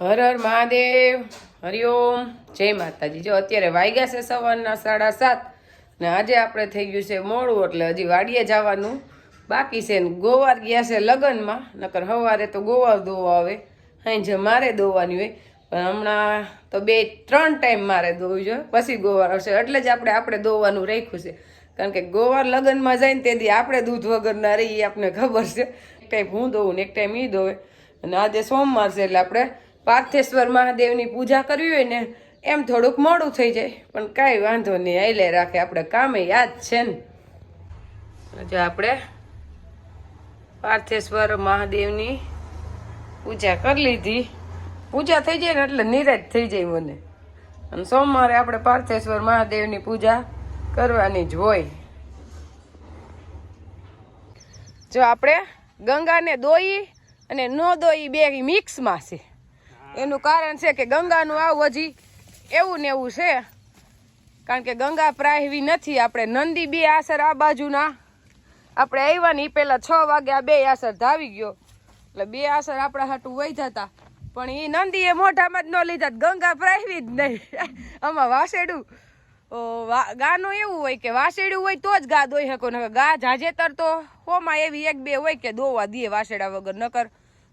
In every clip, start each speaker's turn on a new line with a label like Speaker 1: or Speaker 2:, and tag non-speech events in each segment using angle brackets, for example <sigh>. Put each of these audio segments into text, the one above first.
Speaker 1: હર હર મહાદેવ. હરિઓમ જય માતાજી. જો અત્યારે વાગ્યા છે સવારના સાડા સાત ને આજે આપણે થઈ ગયું છે મોડું એટલે હજી વાડીએ જવાનું બાકી છે ને ગોવાર ગયા છે લગ્નમાં, નકર સવારે તો ગોવા દોવા આવે. અહીં જે મારે દોવાની હોય, પણ હમણાં તો બે ત્રણ ટાઈમ મારે દોવું જોઈએ પછી ગોવાર આવશે. એટલે જ આપણે આપણે દોવાનું રાખ્યું છે. કારણ કે ગોવાર લગ્નમાં જાય ને તેથી આપણે દૂધ વગરના રહીએ આપણને ખબર છે. એક ટાઈમ હું દોઉં ને એક ટાઈમ એ દોવે. અને આજે સોમવાર છે એટલે આપણે પાર્થેશ્વર મહાદેવની પૂજા કરવી હોય ને, એમ થોડુંક મોડું થઈ જાય. પણ કાંઈ વાંધો નહીં આઈલે રાખે. આપણે કામે યાદ છે ને. જો આપણે પાર્થેશ્વર મહાદેવની પૂજા કરી લીધી. પૂજા થઈ જાય ને એટલે નિરાજ થઈ જાય મને. અને સોમવારે આપણે પાર્થેશ્વર મહાદેવની પૂજા કરવાની જ હોય. જો આપણે ગંગાને દોઈ અને ન દોઈ, બે મિક્સમાં છે. એનું કારણ છે કે ગંગાનું આવું હજી એવું ને એવું છે. કારણ કે ગંગા પ્રાહવી નથી, આપણે નંદી બે આસર આ બાજુના. આપણે આવ્યા ને એ પહેલાં છ વાગે આ બે આસર ધાવી ગયો. એટલે બે આસર આપણા હાટું વહી જતા. પણ એ નંદીએ મોઢામાં જ ન લીધા ગંગા પ્રાહવી જ નહીં. <laughs> આમાં વાસેડું. ગાનું એવું હોય કે વાસેડું હોય તો જ ગા દોઈ શકો ને ગા જાજેતર તો હોમાં એવી એક બે હોય કે દોવા દે વાસેડા વગર, નકર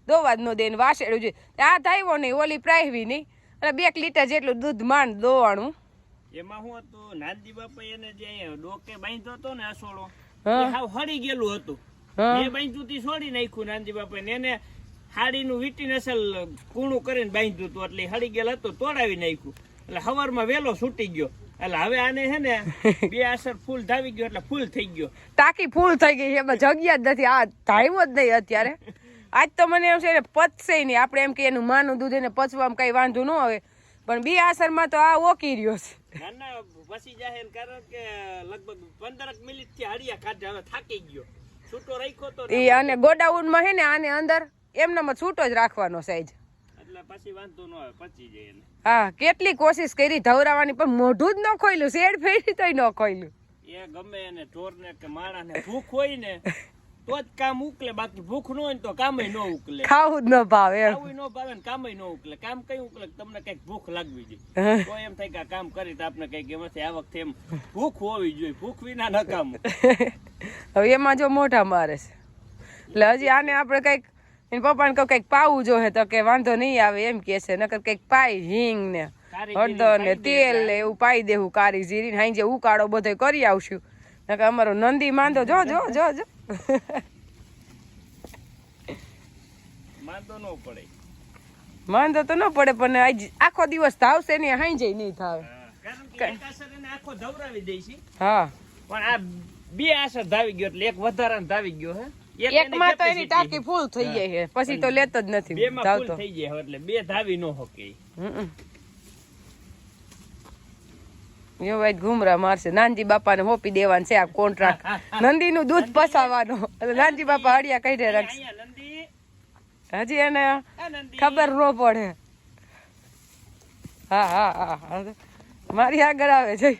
Speaker 1: દોવા જ ન દે ને વાસેડું જોઈએ. આ થાવ્યો નહીં ઓલી પ્રાહવી નહીં. અને બે લીટર જેટલું દૂધ માંડ દોવાણું.
Speaker 2: એમાં શું હતું નાનજી બાપા એને જે ડોકે બાંધ્યો હતો ને અસોળો. હાવ હળી ગયેલું હતું. એ બાંધ્યું તી છોડી નાખ્યું નાનજી બાપા એને હાડીનું વીટી નસલ કૂણું કરીને બાંધ્યું હતું એટલે હળી ગયેલ હતું તોડાવી નાખ્યું. એટલે હવારમાં વેલો છૂટી ગયો. એટલે હવે આને હે ને <laughs> બે અસર ફૂલ ધાવી ગયો એટલે ફૂલ થઈ ગયો.
Speaker 1: ટાંકી ફૂલ થઈ ગઈ એમાં જગ્યા જ નથી. આ ધાવ્યો જ નહીં અત્યારે. આજ તો મને એમ છે ને પચશે નહીં. આપણે એમ કે એનું માનું દૂધ એને પચવામાં કઈ વાંધો ન આવે. પણ બે આસરમાં તો આ ઓકી રહ્યો છે.
Speaker 2: ના ના પછી કારણ કે લગભગ પંદર મિનિટથી હળિયા કાઢે હવે થાકી ગયો. છૂટો રાખ્યો તો
Speaker 1: એ અને ગોડાઉનમાં હે ને આને અંદર એમનામાં છૂટો જ રાખવાનો સાઈઝ
Speaker 2: એટલે પછી વાંધો ન આવે પચી જાય એને.
Speaker 1: હા કેટલી કોશિશ કરી ધવરાવાની પણ મોઢું જ ન ખોયલું શેડ ફેરી તોય ન ખોયલું.
Speaker 2: એ ગમે એને ઢોરને કે માણસને ભૂખ હોય ને તો જ કામ ઉકલે બાકી ભૂખ ન હોય તો કામય ન ઉકલે.
Speaker 1: ખાવું જ ન ભાવે
Speaker 2: ન ભાવે ને કામય ન ઉકલે. કામ કઈ ઉકલે? તમને કંઈક ભૂખ લાગવી જોઈએ. તો એમ થાય કે આ કામ કરી તો આપણે કંઈક એમાંથી આ વખતે એમ ભૂખ હોવી જોઈએ. ભૂખ વિના ન કામ.
Speaker 1: હવે એમાં જો મોઢા મારે છે. એટલે હજી આને આપણે કંઈક એને પપ્પાને કહું કંઈક પાવું જોઈએ તો કે વાંધો નહીં આવે એમ કે છે. નકર કંઈક પાઈ હિંગ ને હળદર ને તેલ ને એવું પાઈ દેવું કારી જીરી ને હાઈ જે ઉકાળો બધો કરી આવશું. નકર અમારો નંદી માંદો જો જો જો જો.
Speaker 2: માંદો ન પડે.
Speaker 1: માંદો તો ન પડે પણ આજ આખો દિવસ ધાવશે ને હાઈ જઈ નહીં થાવે.
Speaker 2: આખો ધવરાવી દે છે.
Speaker 1: હા.
Speaker 2: પણ આ બે આસર ધાવી ગયો એટલે એક વધારાનો ધાવી ગયો હે.
Speaker 1: એકમાં તો એની ટાંકી ફૂલ થઈ જાય છે. પછી તો લેતો જ નથી
Speaker 2: બે માં ફૂલ થઈ જાય એટલે બે ધાવી ન હકે.
Speaker 1: હમ. આજ ઘુમરા મારશે. નાનજી બાપાને હોપી દેવાનું છે આ કોન્ટ્રાક્ટ <laughs> નંદીનું દૂધ પસાવવાનો એટલે નાનજી બાપા હળિયા કઈ રાખશે. હજી એને ખબર ન પડે. હા હા હા મારી આગળ આવે છે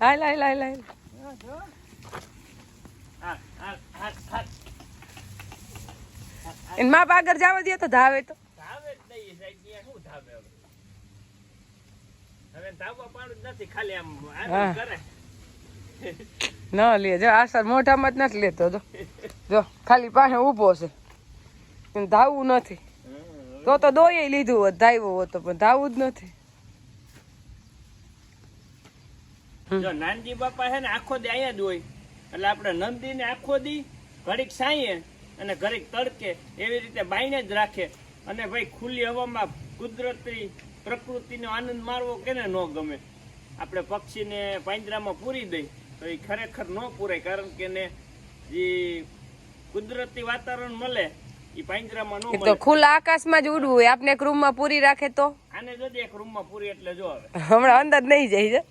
Speaker 1: હાલ હાલ હાલ હાલ.
Speaker 2: એ.
Speaker 1: એને માપ આગળ જવા દે તો ધાવે તો.
Speaker 2: ધાવે જ નહીં શું ધાવે હવે હવે ધાવવા પાડું જ નથી ખાલી આમ
Speaker 1: હા.
Speaker 2: આનંદ કરે
Speaker 1: ન લે જો આ સર મોઢામાં જ નથી લેતો જો. જો ખાલી પાસે ઊભો છે. ધાવવું નથી. તો તો દોઈ લીધું હોત ધાવ્યો હોત પણ ધાવવું જ નથી.
Speaker 2: જો નાનજી બાપા છે ને આખો દી અહીંયા જ હોય. એટલે આપણે નંદી ને આખો દી ઘડીક સાંયે અને ઘડીક તડકે એવી રીતે બાઈને જ રાખે. અને ભાઈ ખુલ્લી હવામાં કુદરતી પ્રકૃતિનો આનંદ મારવો કેને ન ગમે? આપણે પક્ષીને પાંજરામાં પૂરી દઈ તો એ ખરેખર ન પૂરાય. કારણ કે એને જે કુદરતી વાતાવરણ મળે એ પાંજરામાં ન
Speaker 1: તો ખુલ્લા આકાશમાં જ ઉડવું હોય. આપને એક રૂમમાં પૂરી રાખે તો?
Speaker 2: આને જો એક રૂમમાં પૂરી એટલે જો હવે
Speaker 1: હમણાં અંદર નહીં જાય છે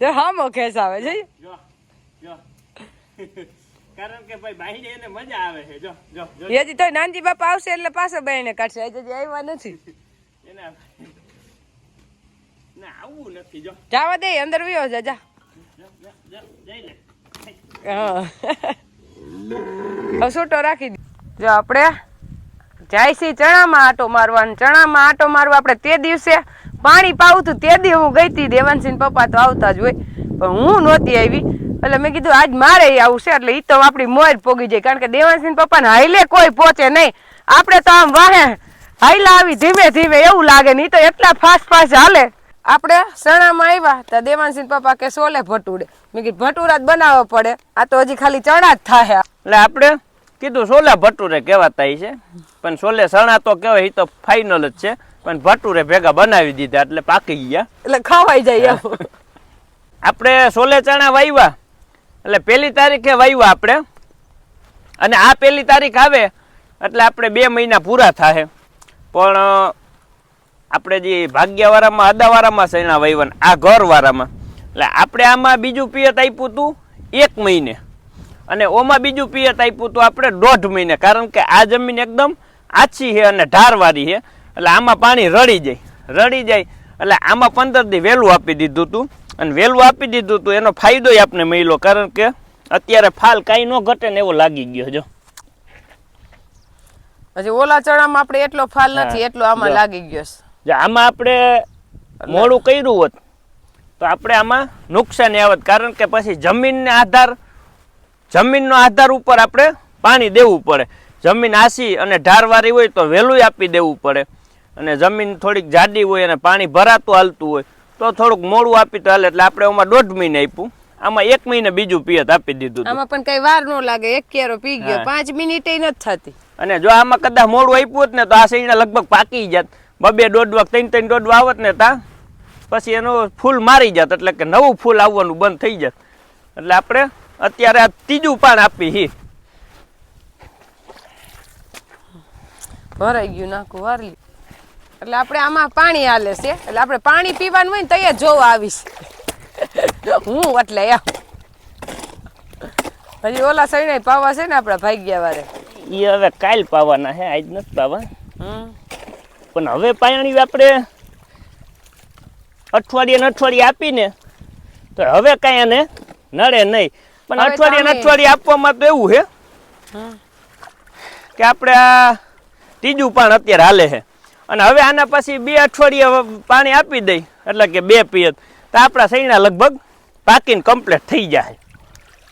Speaker 2: જો.
Speaker 1: હામો ખેસ આવે છે
Speaker 2: જો જો. <laughs> કારણ કે ભાઈ બાઈને એને મજા આવે છે. જો જો જો.
Speaker 1: હજી તો નાનજી બાપા આવશે એટલે પાછો બહેને કાઢશે. હજી આવ્યા નથી. <laughs>
Speaker 2: એને ના આવું નથી જો.
Speaker 1: જવા દે અંદર વિયો જા જા.
Speaker 2: જો, જો, જો, જઈ લે.
Speaker 1: હા. છૂટો રાખી દે. જો આપણે જાય છે ચણામાં આટો મારવાનો ચણામાં આટો મારવા આપણે તે દિવસે પાણી પાવું તું દી હું ગઈ હતી દેવાનસિંહ પપ્પા તો આવતા જ હોય. પણ હું નહોતી આવી. એટલે મેં કીધું આજ મારે આવશે આવું છે એટલે એ તો આપણી મોર પોગી જાય. કારણ કે દેવાનસિંહ પપ્પાને હાઈલે કોઈ પહોંચે નહીં. આપણે તો આમ વાહે હાઈલા આવી ધીમે ધીમે એવું લાગે નહીં તો એટલા ફાસ્ટ ફાસ્ટ હાલે. આપણે ચણામાં આવ્યા તો દેવાનસિંહ પપ્પા કે સોલે ભટુડે. મેં કીધું ભટુરા જ બનાવવા પડે. આ તો હજી ખાલી ચણા જ થાય
Speaker 2: એટલે આપણે કીધું સોલે ભટુરે કહેવાતા છે. પણ સોલે સણા તો કહેવાય એ તો ફાઇનલ જ છે. પણ ભટુરે ભેગા બનાવી દીધા એટલે પાકી ગયા.
Speaker 1: એટલે ખવાઈ જાય <laughs>
Speaker 2: આપણે સોલે ચણા વાવ્યા એટલે પહેલી તારીખે વાવ્યા આપણે. અને આ પહેલી તારીખ આવે એટલે આપણે બે મહિના પૂરા થાય પણ આપણે જે ભાગ્યવાળામાં અદાવાળામાં સૈણા વહીવન આ ઘરવાળામાં એટલે આપણે આમાં બીજું પિયત આપ્યું હતું એક મહિને. અને ઓમાં બીજું પિયત આપ્યું હતું આપણે દોઢ મહિને. કારણ કે આ જમીન એકદમ આછી છે અને ઢારવાળી છે. એટલે આમાં પાણી રડી જાય. રડી જાય. એટલે આમાં પંદર દી વહેલું આપી દીધું હતું અને વહેલું આપી દીધું હતું એનો ફાયદો આપને મળ્યો. કારણ કે અત્યારે ફાલ કાંઈ ન ઘટે ને એવો લાગી ગયો જો.
Speaker 1: હજી ઓલા ચણામાં આપણે એટલો ફાલ નથી એટલો આમાં લાગી ગયો છે.
Speaker 2: જો આમાં આપણે મોડું કર્યું હોત તો આપણે આમાં નુકસાન આવત. કારણ કે પછી જમીનને આધાર જમીનનો આધાર ઉપર આપણે પાણી દેવું પડે. જમીન આસી અને ઢારવાળી હોય તો વહેલું આપી દેવું પડે. અને જમીન થોડીક જાડી હોય અને પાણી ભરાતું હાલતું હોય તો થોડુંક મોડું આપી તો હાલે. એટલે આપણે એમાં દોઢ મહિને આપ્યું. આમાં એક મહિને બીજું પિયત આપી દીધું.
Speaker 1: આમાં પણ કઈ વાર ન લાગે એક કેરો પી ગયો. પાંચ મિનિટ નથી થતી.
Speaker 2: અને જો આમાં કદાચ મોડું આપ્યું હોત ને તો આ શેરડા લગભગ પાકી જાત. બબે દોઢવા ત્રણ ત્રણ દોઢ આવત ને તા. પછી એનું ફૂલ મારી જાત એટલે કે નવું ફૂલ આવવાનું બંધ થઈ જાત. એટલે આપણે અત્યારે આ ત્રીજું પાન આપી હી.
Speaker 1: ભરાઈ ગયું નાખું વારલી. એટલે આપણે આમાં પાણી હાલે છે. એટલે આપણે પાણી પીવાનું હોય ને તૈયાર જોવા આવીશ. હું એટલે એમ. હજી ઓલા સૈણે પાવા છે ને આપણા ભાગ્યા વારે.
Speaker 2: એ હવે કાલ પાવાના હે આજ નથી પાવા.
Speaker 1: હમ.
Speaker 2: પણ હવે પાણી આપણે અઠવાડિયે અઠવાડિયે આપીને. તો હવે કાંઈ એને નડે નહીં. પણ અઠવાડિયે અઠવાડિયે આપવામાં તો એવું છે કે આપણે આ ત્રીજું પાણ અત્યારે હાલે છે અને હવે આના પછી બે અઠવાડિયે પાણી આપી દઈ. એટલે કે બે પિયત. તો આપણા સૈણા લગભગ પાકીને કમ્પ્લીટ થઈ જાય.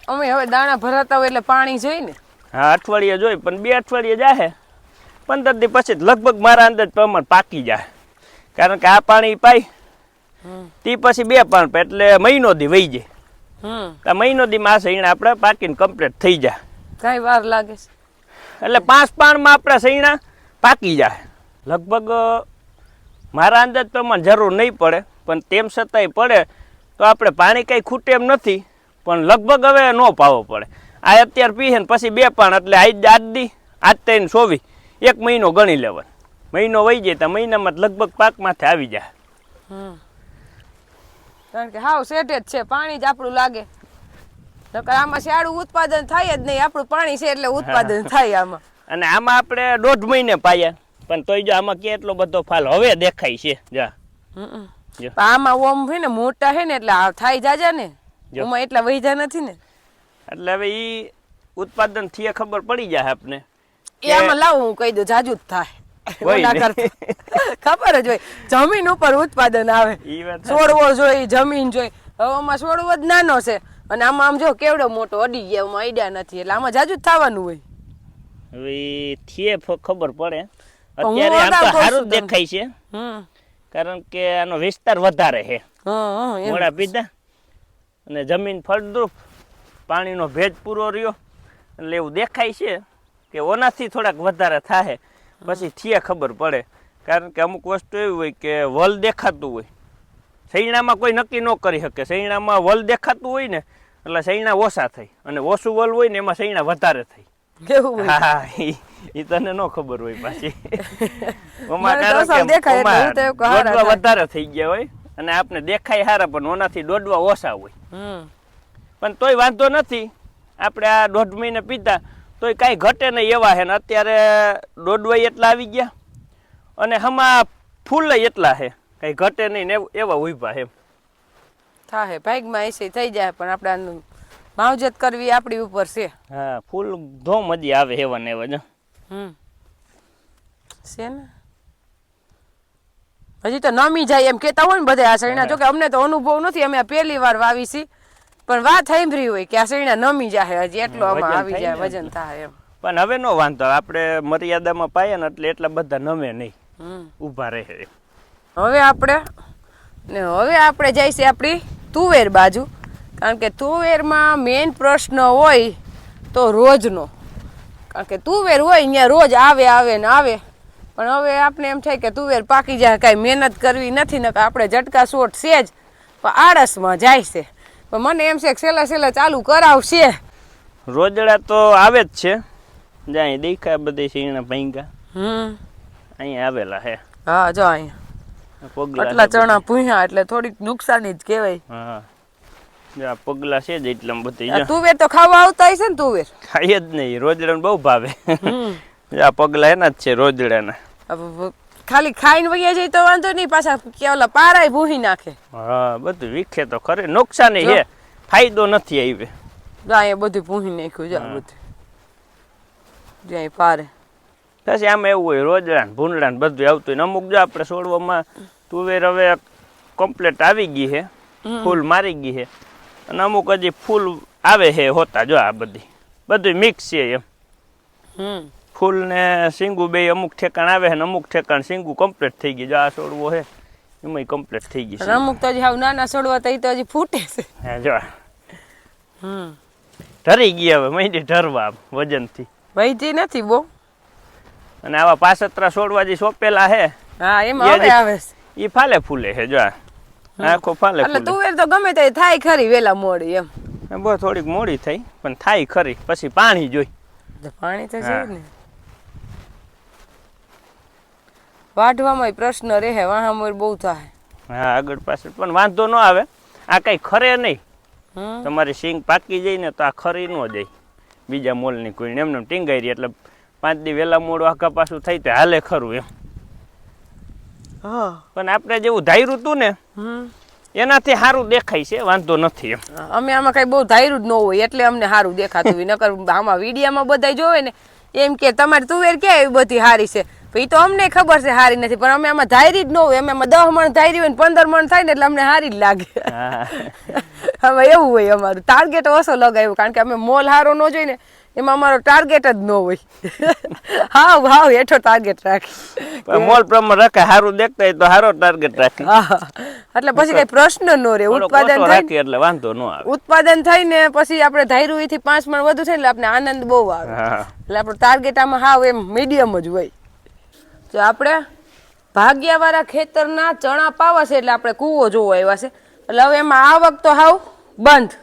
Speaker 1: અમે હવે દાણા ભરાતા હોય એટલે પાણી જોઈ ને
Speaker 2: હા અઠવાડિયે જોઈ પણ બે અઠવાડિયે જાહે. પંદર દી પછી લગભગ મારા અંદાજ પ્રમાણ પાકી જાય. કારણ કે આ પાણી પાઈ તી પછી બે પાણ એટલે મહિનો દી વહી જાય. મહિનો દીમાં આ સૈણા આપણે પાકીને કમ્પ્લીટ થઈ જાય.
Speaker 1: કઈ વાર લાગે છે.
Speaker 2: એટલે પાંચ પાણમાં આપણા સૈણા પાકી જાય. લગભગ મારા અંદાજ પ્રમાણે જરૂર નહીં પડે પણ તેમ છતાંય પડે તો આપણે પાણી કંઈ ખૂટે એમ નથી પણ લગભગ હવે ન પાવો પડે. આ અત્યારે પીએ ને પછી બે પાણ એટલે આજ આજ દી આજ ત્રણ સોવી. એક મહિનો ગણી લેવાનો મહિનો વહી જાય તો મહિનામાં જ લગભગ પાકમાંથી આવી જાય.
Speaker 1: કારણ કે હાવ સેટે જ છે પાણી જ આપણું લાગે. નકર આમાં શિયાળું ઉત્પાદન થાય જ નહીં આપણું પાણી છે એટલે ઉત્પાદન થાય આમાં.
Speaker 2: અને આમાં આપણે દોઢ મહિને પાયા પણ તોય જો આમાં કેટલો બધો ફાલ હવે દેખાય છે જા.
Speaker 1: આમાં ઓમ છે ને મોટા છે ને એટલે આ થાય જાજા ને. ઓમાં એટલા વૈધા નથી ને.
Speaker 2: એટલે હવે ઈ ઉત્પાદનથી ખબર પડી જાય આપને.
Speaker 1: એ આમાં લાવું હું કહી દઉં જાજુ જ થાય. <laughs> ખબર જ હોય. જમીન ઉપર ઉત્પાદન આવે. છોડવો જોઈ જમીન જોઈ હવે આમાં છોડવો જ નાનો છે. અને આમાં આમ જો કેવડો મોટો અડી ગયા આમાં આઈડિયા નથી. એટલે આમાં જાજુ જ થવાનું હોય.
Speaker 2: હવે થીએ ખબર પડે. અત્યારે આમ તો સારું દેખાય છે. કારણ કે આનો વિસ્તાર વધારે છે.
Speaker 1: એમ.
Speaker 2: મોડા પીધા. અને જમીન ફળદ્રુપ. પાણીનો ભેજ પૂરો રહ્યો. એટલે એવું દેખાય છે. કે ઓનાથી થોડાક વધારે થાય પછી થીએ ખબર પડે. કારણ કે અમુક વસ્તુ એવી હોય કે વલ દેખાતું હોય. સૈણામાં કોઈ નક્કી ન કરી શકે. સૈણામાં વલ દેખાતું હોય ને એટલે સૈણા ઓછા થઈ. અને ઓછું વલ હોય ને એમાં સૈણા વધારે થઈ.
Speaker 1: કેવું
Speaker 2: હા ઈ ઈ તને ન ખબર હોય પાછી. <laughs> દોડવા વધારે થઈ ગયા હોય. અને આપને દેખાય હારા પણ ઓનાથી દોડવા ઓછા હોય. પણ તોય વાંધો નથી. આપણે આ દોઢ મહિને પીતા તોય કાંઈ ઘટે નહીં એવા છે ને અત્યારે દોડવાય એટલા આવી ગયા અને હમા ફૂલ એટલા છે કાંઈ ઘટે નહીં ને એવ- ઊભા એમ.
Speaker 1: થાય ભાગમાં એસી થઈ જાય પણ આપણે માવજત કરવી આપણી ઉપર છે.
Speaker 2: હા ફૂલ ધો મજી આવે એવા ને એવા જ.
Speaker 1: હમ. છે ને? હજી તો નમી જાય એમ કેતા હોય ને બધા આ શેરણા જો કે અમને તો અનુભવ નથી અમે પહેલી વાર વાવી છી પણ વાત સાંભળી હોય કે આ શેરણા નમી જાય હજી એટલો આમાં આવી જાય વજન થાય એમ.
Speaker 2: પણ હવે નો વાંધો આપણે મર્યાદામાં પાઈએ ને એટલે એટલા બધા નમે નહીં. ઊભા રહે
Speaker 1: હવે આપણે ને હવે આપણે જઈશું આપણી તુવેર બાજુ. કારણ કે તુવેરમાં મેઇન પ્રશ્ન હોય તો રોજનો. કારણ કે તુવેર હોય ત્યાં રોજ આવે આવે ને આવે. પણ હવે આપણે એમ થાય કે તુવેર પાકી જાય કાંઈ મહેનત કરવી નથી ને આપણે ઝટકા શોટ છે જ. પણ આળસમાં જાય છે. પણ મને એમ છે કે છેલ્લા છેલ્લા ચાલુ કરાવશે.
Speaker 2: રોજડા તો આવે જ છે. જાય દેખાય બધી શીણા ભાંગા
Speaker 1: હમ.
Speaker 2: અહીંયા આવેલા હે.
Speaker 1: હા જો અહીંયા.
Speaker 2: પગલા
Speaker 1: આટલા ચણા પૂહ્યા એટલે થોડીક નુકસાની જ કહેવાય.
Speaker 2: હા. જો પગલા છે જ એટલા બધી
Speaker 1: તુવેર તો ખાવા આવતા હશે ને તુવેર?
Speaker 2: ખાય જ નહીં રોજડાને બહુ ભાવે. આ પગલા એના જ છે રોજડાના.
Speaker 1: ખાલી ખાઈને વયા જાય તો વાંધો નહીં પાછા કે ઓલા પારાય ભૂહી નાખે.
Speaker 2: હા બધું વીખે તો ખરે. નુકસાન છે. ફાયદો નથી આવી
Speaker 1: ના એ બધું ભૂહી નાખ્યું છે બધું. જ્યાં પારે.
Speaker 2: પછી આમ એવું હોય રોજડા ને ભૂંડડા ને બધું આવતું હોય. અમુક જો આપણે છોડવામાં તુવેર હવે કમ્પ્લેટ આવી ગઈ છે. ફૂલ મારી ગઈ છે. અને અમુક હજી ફૂલ આવે છે હોતા જો આ બધી. બધું મિક્સ છે એમ.
Speaker 1: હમ.
Speaker 2: ફૂલ ને સિંગુ બે અમુક ઠેકાણ આવે ને અમુક ઠેકાણ સિંગુ કમ્પ્લીટ થઈ ગઈ જો આ છોડવો છે એમાં કમ્પ્લીટ થઈ ગઈ છે.
Speaker 1: અમુક તો હજી હાવ નાના છોડવા તો હજી ફૂટે છે.
Speaker 2: હા જો
Speaker 1: હમ.
Speaker 2: ઢરી ગઈ હવે મહિને ઢરવા આમ વજનથી.
Speaker 1: વહીતી નથી બહુ
Speaker 2: અને આવા પાસતરા છોડવા જે સોંપેલા છે
Speaker 1: હા એમાં હવે આવે છે.
Speaker 2: એ ફાલે ફૂલે છે જો આખો ફાલે
Speaker 1: એટલે તુવેર તો ગમે તે થાય ખરી વેલા મોડી એમ.
Speaker 2: બહુ થોડીક મોડી થઈ પણ થાય ખરી પછી પાણી જોઈ.
Speaker 1: પાણી તો છે ને. વાઢવામાં પ્રશ્ન રહે વાહામોર બહુ થાય.
Speaker 2: હા આગળ પાછળ. પણ વાંધો ન આવે. આ કઈ ખરે નહીં. તમારી સિંગ પાકી જાય ને તો આ ખરી ન જાય. બીજા મોલની કોઈ એમને ટીંગાઈ રહી એટલે પાંચ દી વહેલા મોડું આખા પાછું થઈ તો હાલે ખરું એમ.
Speaker 1: હા.
Speaker 2: પણ આપણે જેવું ધાર્યું હતું ને એનાથી સારું દેખાય છે વાંધો નથી એમ.
Speaker 1: અમે આમાં કઈ બહુ ધાર્યું જ ન હોય એટલે અમને સારું દેખાતું હોય. નકર આમાં વિડીયામાં બધા જોવે ને એમ કે તમારે તુવેર ક્યાં એવી બધી સારી છે? ઈ તો અમને ખબર છે હારી નથી. પણ અમે આમાં ધારી જ ન હોય. અમે આમાં દસ મણ ધારી હોય ને પંદર મણ થાય ને એટલે અમને હારી જ લાગે. હવે એવું હોય અમારું. ટાર્ગેટ ઓછો લગાવ્યું કારણ કે અમે મોલ હારો ન જોઈ ને એમાં અમારો ટાર્ગેટ જ ન હોય. હાવ હાવ હેઠો ટાર્ગેટ રાખી.
Speaker 2: મોલ પ્રમાણે રખાય સારું દેખતા હોય તો હારો ટાર્ગેટ રાખે.
Speaker 1: એટલે પછી કઈ પ્રશ્ન ન રહે. ઉત્પાદન થાય
Speaker 2: એટલે વાંધો ન આવે.
Speaker 1: ઉત્પાદન થઈને પછી આપણે ધાર્યું થી પાંચ મણ વધુ થાય એટલે આપણે આનંદ બહુ આવે. એટલે આપણો ટાર્ગેટ આમાં હાવ એમ મીડિયમ જ હોય. જો આપણે ભાગ્યાવાળા ખેતરના ચણા પાવા છે એટલે આપણે કૂવો જોવો આવ્યા છે. એટલે હવે એમાં આવક તો હાવ બંધ.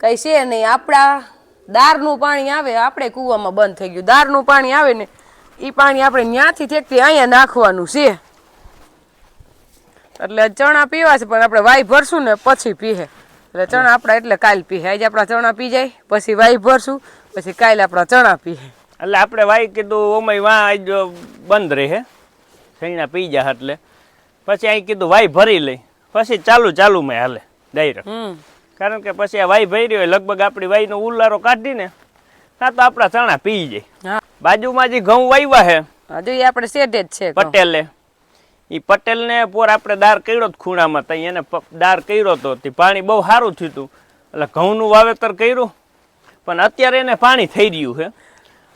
Speaker 1: કંઈ છે નહીં, આપણા દારનું પાણી આવે, આપણે કૂવામાં બંધ થઈ ગયું. દારનું પાણી આવે ને એ પાણી આપણે ત્યાંથી ઠેકથી અહીંયા નાખવાનું છે. એટલે ચણા પીવા છે, પણ આપણે વાઈ ભરશું ને પછી પીહે. એટલે ચણા આપણા એટલે કાલ પીહે. આજે આપણા ચણા પી જાય પછી વાઈ ભરશું, પછી કાલ આપણા ચણા પીહે.
Speaker 2: એટલે આપણે વાઈ કીધું ઓમય વાં આજ બંધ રહે સૈણા પી જા એટલે. પછી અહીં કીધું વાઈ ભરી લઈ. પછી ચાલુ ચાલુમાં હાલે ડાયરેક્ટ. કારણ કે પછી આ વાઈ ભરી હોય લગભગ આપણી વાઈનો ઉલ્લારો કાઢીને કાં તો આપણા ચણા પી જાય.
Speaker 1: હા.
Speaker 2: બાજુમાં જે ઘઉં વાવ્યા છે
Speaker 1: હજુ એ આપણે સેટે જ છે
Speaker 2: પટેલે. એ પટેલને પોર આપણે દાર કર્યો જ ખૂણામાં તઈ એને દાર કર્યો તો પાણી બહુ સારું થયું હતું એટલે ઘઉંનું વાવેતર કર્યું પણ અત્યારે એને પાણી થઈ રહ્યું છે.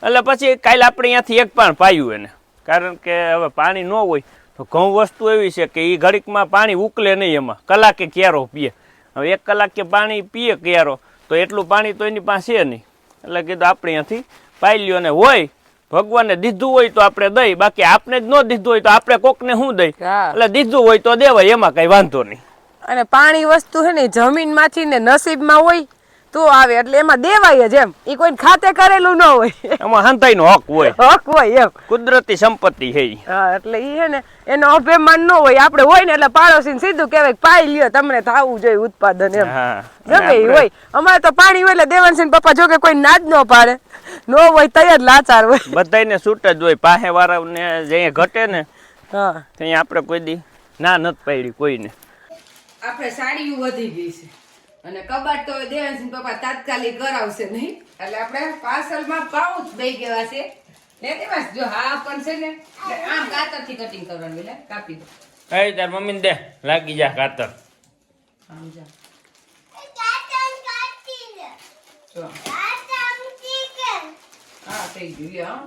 Speaker 2: એટલે પછી કાલે આપણે અહીંયાથી એક પણ પાયું એને. કારણ કે હવે પાણી ન હોય તો ઘઉં વસ્તુ એવી છે કે એ ઘડીકમાં પાણી ઉકલે નહીં એમાં. કલાકે ક્યારો પીએ. હવે એક કલાક કે પાણી પીએ ક્યારો તો એટલું પાણી તો એની પાસે નહીં. એટલે કીધું આપણે અહીંયાથી પાઈ લ્યો અને હોય ભગવાનને દીધું હોય તો આપણે દઈ બાકી આપણે જ ન દીધું હોય તો આપણે કોકને શું દઈ? એટલે દીધું હોય તો દેવાય એમાં કઈ વાંધો નહીં.
Speaker 1: અને પાણી વસ્તુ છે ને જમીનમાંથી ને નસીબમાં હોય તો આવે એટલે એમાં દેવાય જ એમ. એ કોઈ ખાતે કરેલું ન હોય.
Speaker 2: એમાં હંતાઈનો હક હોય.
Speaker 1: હક હોય એમ.
Speaker 2: કુદરતી સંપત્તિ છે
Speaker 1: હા એટલે ઈ ને એનો અભિમાન ન હોય. આપણે હોય ને એટલે પાડોશી સીધું કહેવાય કે પાઈ લ્યો તમને થવું જોઈએ ઉત્પાદન એમ. ગમે ઈ હોય. અમારે તો પાણી હોય એટલે દેવાનસિંહ પપ્પા જો કે કોઈ નાદ ન પાડે. નો હોય તૈયાર લાચાર હોય.
Speaker 2: બધાયને છૂટ જ હોય. પાસે વાળાને જે ઘટે ને
Speaker 1: હા.
Speaker 2: ત્યાં આપણે કોઈ દી ના નથી પાડી કોઈને.
Speaker 1: આપણે સાડીઓ વધી ગઈ છે. અને કબાટ તો દેવાનસિંહ પપ્પા તાત્કાલિક કરાવશે નહીં. એટલે આપણે પાર્સલમાં પાઉચ બે ગયા છે. ને દેવાંશ જો હા પણ છે ને આમ કાતરથી કટિંગ કરવાનું એટલે કાપી દો.
Speaker 2: હવે તાર મમ્મીને દે લાગી જા કાતર.
Speaker 1: આમ જા. જો. હા થઈ ગયું.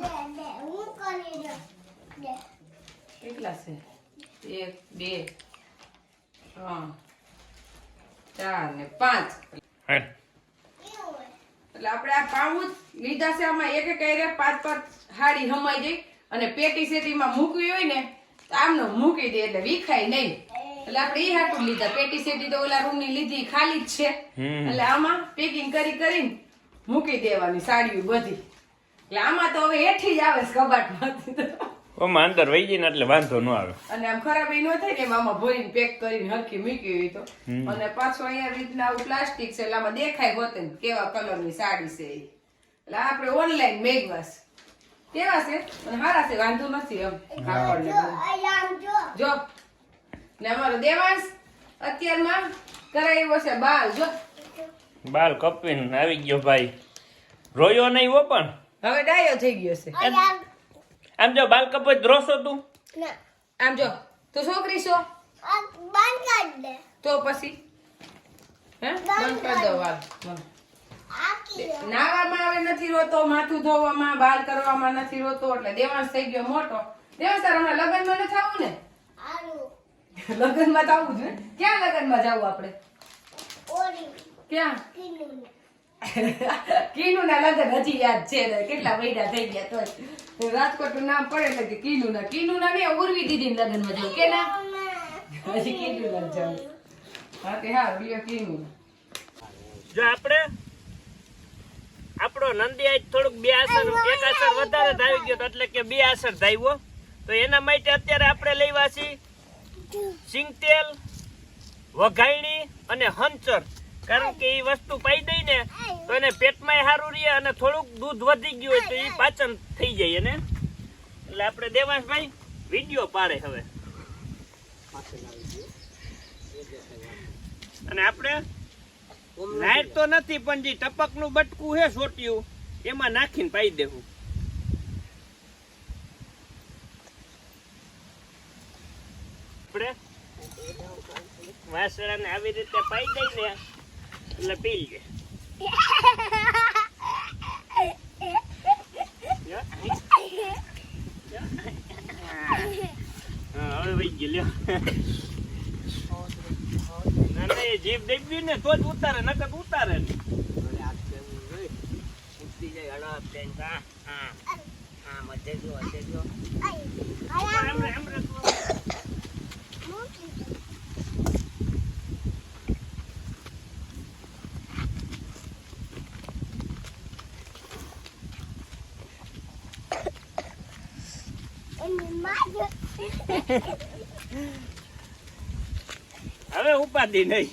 Speaker 1: કેટલા છે? એક બે ત્રણ. ચાર ને પાંચ. એટલે આપણે આ પાઉં લીધા છે આમાં એક એક એરે પાંચ પાંચ હાડી હમાઈ જાય અને પેટી સેટીમાં મૂકવી હોય ને આમનો મૂકી દે એટલે વિખાય નહીં. એટલે આપણે ઈ હાટું લીધા. પેટી સેટી તો ઓલા રૂમની લીધી ખાલી જ છે. એટલે આમાં પેકિંગ કરી કરીને મૂકી દેવાની સાડીઓ બધી. એટલે આમાં તો હવે હેઠી જ આવે કબાટમાંથી.
Speaker 2: ઓમાં અંદર વહી જાય ને એટલે વાંધો ન આવે.
Speaker 1: અને આમ ખરાબ એ ન થાય ને આમાં ભરીને પેક કરીને હરખી મૂકી હોય તો. અને પાછું અહીંયા રીતના આવું પ્લાસ્ટિક છે એટલે આમાં દેખાય હોતે ને કેવા કલરની સાડી છે એટલે આપણે ઓનલાઈન મેગવાસ કેવા છે? અને સારા છે વાંધો નથી એમ. કાપડને જો ને અમારો દેવાંશ અત્યારમાં કરાવ્યો છે બાલ જો.
Speaker 2: બાલ કપીને આવી ગયો ભાઈ. રોયો નહીં હો પણ.
Speaker 1: હવે ડાયો થઈ ગયો છે.
Speaker 2: આમ જો બાલ કપો રોસો તું?
Speaker 1: આમ જો તું છોકરી છો? તો પછી? હે? બંધ કર દો વાલ બંધ. નાવામાં હવે નથી રોતો માથું ધોવામાં બાલ કરવામાં નથી રોતો એટલે દેવાંશ થઈ ગયો મોટો. દેવાંશ તાર હમણાં લગ્નમાં નથી આવું ને? લગ્નમાં તો આવું જ ને? ક્યાં લગ્નમાં જવું આપણે? ક્યાં? કીનુ ના લગ્ન હજી યાદ છે કેટલા મહિના થઈ ગયા તો રાજકોટનું નામ પડે એટલે કે કીનુ ના કીનુ ના નહીં ઉર્વી દીદી લગ્નમાં જવું કે ના? હજી કીનુ ના જવું હા તે હા બીજો કીનુ
Speaker 2: જો આપણે આપણો નંદી આજ થોડુંક બે આસર એક આસર વધારે ધાવી ગયો તો એટલે કે બે આસર ધાવ્યો તો એના માટે અત્યારે આપણે લેવા છીએ સિંગતેલ વઘાયણી અને હંચર. કારણ કે એ વસ્તુ પાઈ દઈ ને, તો એને પેટમાં સારું રહે અને થોડુંક દૂધ વધી ગયું હોય તો એ પાચન થઈ જાય એને. એટલે આપણે દેવાંશભાઈ, વીડિયો પાડે હવે. અને આપણે લાઈટ તો નથી, પણ જે ટપકનું બટકું હે સોટ્યું, એમાં નાખીને પાઈ દેવું. આપણે વાસણાને આવી રીતે પાઈ દઈને એટલે પી લે હવે વહી ગયું ના ના એ જીભ દેખવી ને તો જ ઉતારે નકર ઉતારે ને હા, હા. એમ રે, એમ રે તું. હવે ઉપાધિ નહીં.